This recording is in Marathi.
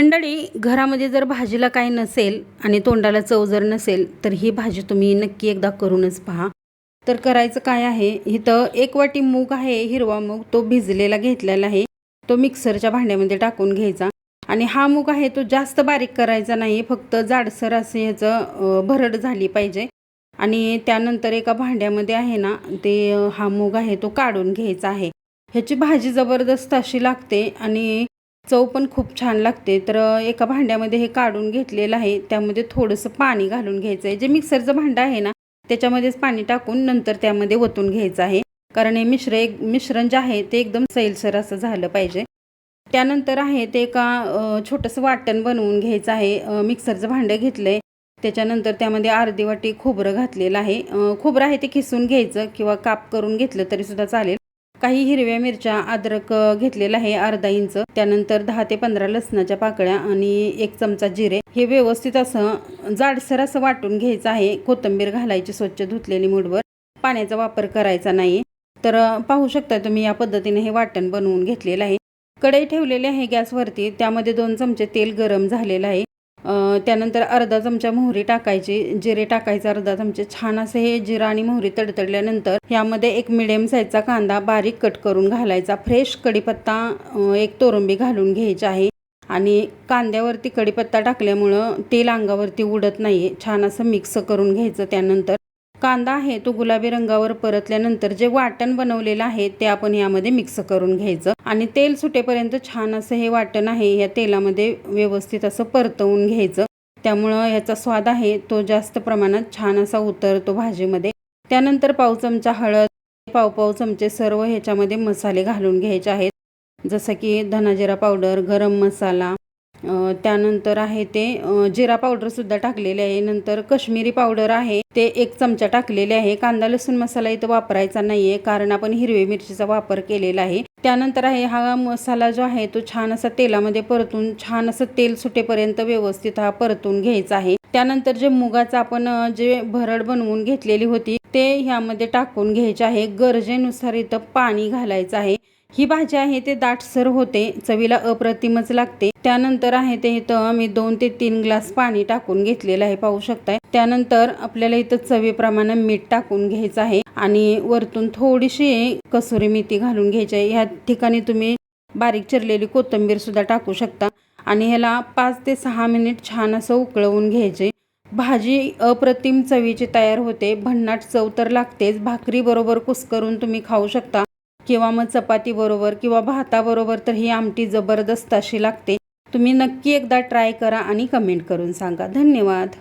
मंडळी घरामध्ये जर भाजीला काही नसेल आणि तोंडाला चव जर नसेल तर ही भाजी तुम्ही नक्की एकदा करूनच पहा. तर करायचं काय आहे इथं एक वाटी मूग आहे हिरवा मूग तो भिजलेला घेतलेला आहे. तो मिक्सरच्या भांड्यामध्ये टाकून घ्यायचा. आणि हा मूग आहे तो जास्त बारीक करायचा नाही फक्त जाडसर असं ह्याचं भरड झाली पाहिजे. आणि त्यानंतर एका भांड्यामध्ये आहे ना ते हा मूग आहे तो काढून घ्यायचा आहे. ह्याची भाजी जबरदस्त अशी लागते आणि चव पण खूप छान लागते. तर एका भांड्यामध्ये हे काढून घेतलेलं आहे. त्यामध्ये थोडंसं पाणी घालून घ्यायचं आहे. जे मिक्सरचं भांडं आहे ना त्याच्यामध्येच पाणी टाकून नंतर त्यामध्ये ओतून घ्यायचं आहे. कारण हे मिश्र एक मिश्रण जे आहे ते एकदम सैलसर असं झालं पाहिजे. त्यानंतर आहे ते एका छोटंसं वाटण बनवून घ्यायचं आहे. मिक्सरचं भांडं घेतलं आहे त्याच्यानंतर त्यामध्ये अर्धी वाटी खोबरं घातलेलं आहे. खोबरं आहे ते खिसून घ्यायचं किंवा काप करून घेतलं तरीसुद्धा चालेल. काही हिरव्या मिरच्या अद्रक अ, घेतलेलं आहे अर्धा इंच. त्यानंतर दहा ते पंधरा लसणाच्या पाकळ्या आणि एक चमचा जिरे. हे व्यवस्थित असं जाडसर असं वाटून घ्यायचं आहे. कोथिंबीर घालायची स्वच्छ धुतलेली मूठभर. पाण्याचा वापर करायचा नाही. तर पाहू शकता तुम्ही या पद्धतीने हे वाटण बनवून घेतलेलं आहे. कढई ठेवलेली आहे गॅसवरती. त्यामध्ये दोन चमचे तेल गरम झालेलं आहे. त्यानंतर अर्धा चमचा मोहरी टाकायची. जिरे टाकायचं अर्धा चमचे. छान असं हे जिरा आणि मोहरी तडतडल्यानंतर यामध्ये एक मिडियम साईजचा कांदा बारीक कट करून घालायचा. फ्रेश कढीपत्ता एक तोरंबी घालून घ्यायची आहे. आणि कांद्यावरती कढीपत्ता टाकल्यामुळं तेल अंगावरती उडत नाही छान असं मिक्स करून घ्यायचं त्यानंतर. कांदा आहे तो गुलाबी रंगावर परतल्यानंतर जे वाटण बनवलेलं आहे ते आपण यामध्ये मिक्स करून घ्यायचं. आणि तेल सुटेपर्यंत छान असं हे वाटण आहे या तेलामध्ये व्यवस्थित असं परतवून घ्यायचं. त्यामुळं ह्याचा स्वाद आहे तो जास्त प्रमाणात छान असा उतरतो भाजीमध्ये. त्यानंतर पाव चमचा हळद पाव पाव चमचे सर्व ह्याच्यामध्ये मसाले घालून घ्यायचे आहेत. जसं की धनाजिरा पावडर गरम मसाला त्यानंतर आहे ते जिरा पावडरसुद्धा टाकलेले आहे. नंतर कश्मीरी पावडर आहे. ते एक चमचा टाकलेले आहे. कांदा लसूण मसाला इथं वापरायचा नाही आहे कारण आपण हिरवी मिरचीचा वापर केलेला आहे. त्यानंतर आहे हा मसाला जो आहे तो छान असा तेलामध्ये परतून छान असं तेल सुटेपर्यंत व्यवस्थित हा परतून घ्यायचा आहे. त्यानंतर जे मुगाचं आपण जे भरड बनवून घेतलेली होती ते ह्यामध्ये टाकून घ्यायचे आहे. गरजेनुसार इथं पाणी घालायचं आहे. ही भाजी आहे ते दाटसर होते चवीला अप्रतिमच लागते. त्यानंतर आहे ते इथं मी दोन ते तीन ग्लास पाणी टाकून घेतलेलं आहे पाहू शकताय. त्यानंतर आपल्याला इथं चवीप्रमाणे मीठ टाकून घ्यायचं आहे आणि वरतून थोडीशी कसुरी मेथी घालून घ्यायची आहे. ह्या ठिकाणी तुम्ही बारीक चिरलेली कोथिंबीर सुद्धा टाकू शकता आणि ह्याला पाच ते सहा मिनिट छान असं उकळवून घ्यायचे. भाजी अप्रतिम चवीची तयार होते. भन्नाट चव तर लागतेच. भाकरी बरोबर कुस्करून तुम्ही खाऊ शकता. किंवा मग चपाती बरोबर किंवा भाताबरोबर तर ही आमटी जबरदस्त अशी लागते. तुम्ही नक्की एकदा ट्राय करा आणि कमेंट करून सांगा. धन्यवाद.